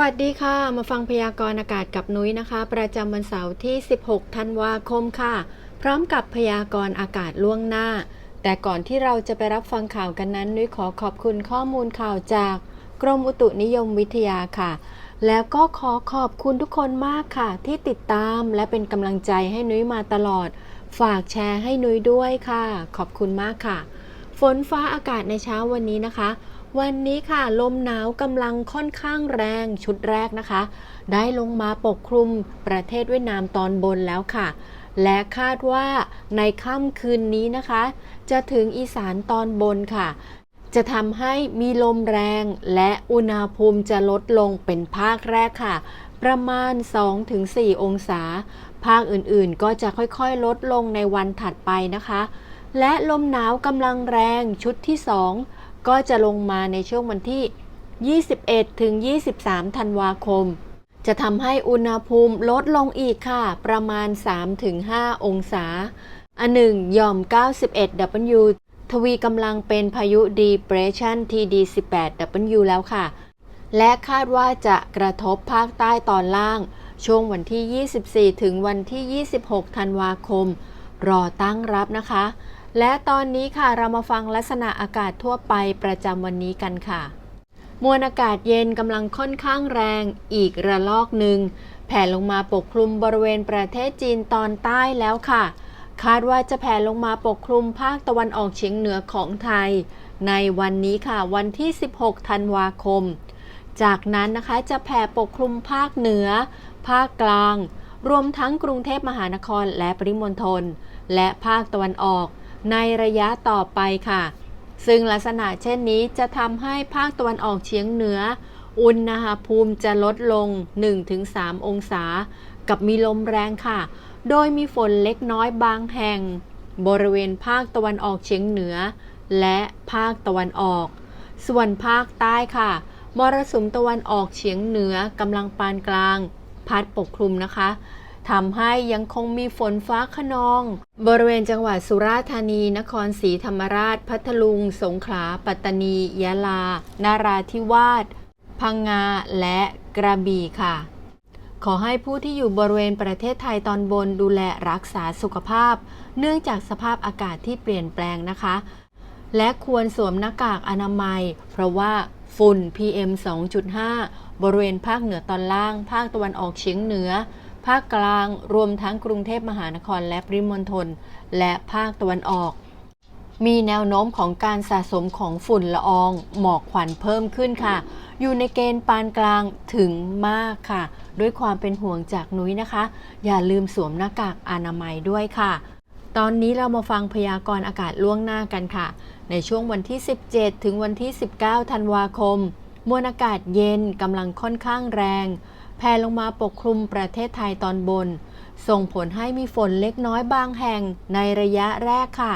วัสดีค่ะ มาฟังพยากรณ์อากาศกับนุ้ยนะคะ ประจำวันเสาร์ที่ 16 ธันวาคมค่ะ พร้อมกับพยากรณ์อากาศล่วงหน้า แต่ก่อนที่เราจะไปรับฟังข่าวกันนั้น นุ้ยขอขอบคุณข้อมูลข่าวจากกรมอุตุนิยมวิทยาค่ะ แล้วก็ขอขอบคุณทุกคนมากค่ะ ที่ติดตามและเป็นกำลังใจให้นุ้ยมาตลอด ฝากแชร์ให้นุ้ยด้วยค่ะ ขอบคุณมากค่ะ ฝนฟ้าอากาศในเช้าวันนี้นะคะ วันนี้ค่ะลมหนาวกำลังค่อนข้างแรงชุดแรกนะคะ ได้ลงมาปกคลุมประเทศเวียดนามตอนบนแล้วค่ะ และคาดว่าในค่ำคืนนี้นะคะ จะถึงอีสานตอนบนค่ะ จะทำให้มีลมแรงและอุณหภูมิจะลดลงเป็นภาคแรกค่ะ ประมาณ 2-4 องศา ภาคอื่นๆก็จะค่อยๆ ลดลงในวันถัดไปนะคะ และลมหนาวกำลังแรงชุดที่ 2 ก็จะลงมาในช่วงวันที่ 21 ถึง 23 ธันวาคม จะทำให้อุณหภูมิลดลงอีกค่ะ ประมาณ 3-5 องศา อันหนึ่งย่อม 91 W ทวีกำลังเป็นพายุ Depression TD 18 W แล้วค่ะ และคาดว่าจะกระทบภาคใต้ตอนล่าง ช่วงวันที่ 24 ถึงวันที่ 26 ธันวาคม รอตั้งรับนะคะ และตอนนี้ค่ะเรามาฟังลักษณะอากาศทั่วไปประจำวันนี้กันค่ะ มวลอากาศเย็นกำลังค่อนข้างแรงอีกระลอกหนึ่งแผ่ลงมาปกคลุมบริเวณประเทศจีนตอนใต้แล้วค่ะ คาดว่าจะแผ่ลงมาปกคลุมภาคตะวันออกเฉียงเหนือของไทย ในวันนี้ค่ะวันที่ 16 ธันวาคม จากนั้นนะคะจะแผ่ปกคลุมภาคเหนือ ภาคกลาง รวมทั้งกรุงเทพมหานครและปริมณฑลและภาคตะวันออก ในระยะต่อไปค่ะ ซึ่งลักษณะเช่นนี้จะทำให้ภาคตะวันออกเฉียงเหนือ อุณหภูมิจะลดลง 1-3 องศา กับมีลมแรงค่ะ โดยมีฝนเล็กน้อยบางแห่ง บริเวณภาคตะวันออกเฉียงเหนือ และภาคตะวันออก ส่วนภาคใต้ค่ะมรสุมตะวันออกเฉียงเหนือกำลังปานกลาง พัดปกคลุมนะคะ ทำให้ยังคงมีฝนฟ้าขนอง บริเวณจังหวัดสุราษฎร์ธานี นครศรีธรรมราช พัทลุง สงขลา ปัตตานี ยะลา นาราธิวาส พังงา และกระบี่ค่ะ ขอให้ผู้ที่อยู่บริเวณประเทศไทยตอนบนดูแลรักษาสุขภาพ เนื่องจากสภาพอากาศที่เปลี่ยนแปลงนะคะ และควรสวมหน้ากากอนามัย เพราะว่าฝุ่น PM 2.5 บริเวณภาคเหนือตอนล่าง ภาคตะวันออกเฉียงเหนือ ภาคกลางรวมทั้งกรุงเทพมหานครและปริมณฑลและภาคตะวันออก มีแนวโน้มของการสะสมของฝุ่นละออง หมอกควันเพิ่มขึ้นค่ะ อยู่ในเกณฑ์ปานกลางถึงมากค่ะ ด้วยความเป็นห่วงจากนุ้ยนะคะ อย่าลืมสวมหน้ากากอนามัยด้วยค่ะ ตอนนี้เรามาฟังพยากรณ์อากาศล่วงหน้ากันค่ะ ในช่วงวันที่ 17 ถึงวันที่ 19 ธันวาคมมวลอากาศเย็นกำลังค่อนข้างแรง แผ่ลงมาปกคลุมประเทศไทยตอนบน ส่งผลให้มีฝนเล็กน้อยบางแห่งในระยะแรกค่ะ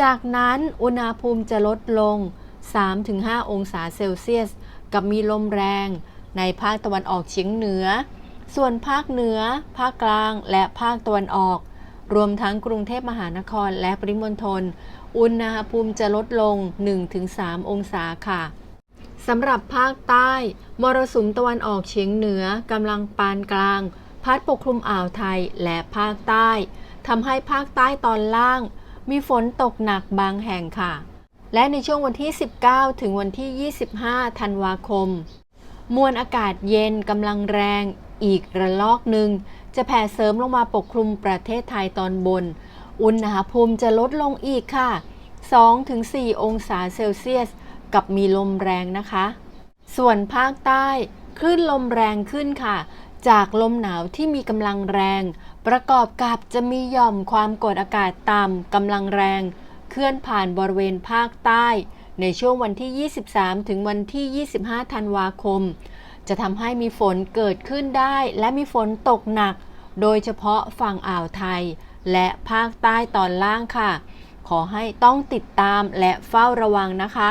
จากนั้นอุณหภูมิจะลดลง 3-5 องศาเซลเซียส กับมีลมแรง ในภาคตะวันออกเฉียงเหนือ ส่วนภาคเหนือ ภาคกลาง และภาคตะวันออก รวมทั้งกรุงเทพมหานครและปริมณฑล อุณหภูมิจะลดลง 1-3 องศาค่ะ สำหรับภาคใต้ มรสุมตะวันออกเฉียงเหนือกำลังปานกลาง พัดปกคลุมอ่าวไทยและภาคใต้ทำให้ภาคใต้ตอนล่าง มีฝนตกหนักบางแห่งค่ะ และในช่วงวันที่ 19 ถึงวันที่ 25 ธันวาคม มวลอากาศเย็นกำลังแรงอีกระลอกหนึ่ง จะแผ่เสริมลงมาปกคลุมประเทศไทยตอนบน อุณหภูมิจะลดลงอีกค่ะ 2-4 องศาเซลเซียส กับมีลมแรงนะคะ ส่วนภาคใต้คลื่นลมแรงขึ้นค่ะ จากลมหนาวที่มีกำลังแรง ประกอบกับจะมีหย่อมความกดอากาศต่ำกำลังแรง เคลื่อนผ่านบริเวณภาคใต้ ในช่วงวันที่ 23 ถึงวันที่ 25 ธันวาคม จะทำให้มีฝนเกิดขึ้นได้ และมีฝนตกหนัก โดยเฉพาะฝั่งอ่าวไทย และภาคใต้ตอนล่างค่ะ ขอให้ต้องติดตามและเฝ้าระวังนะคะ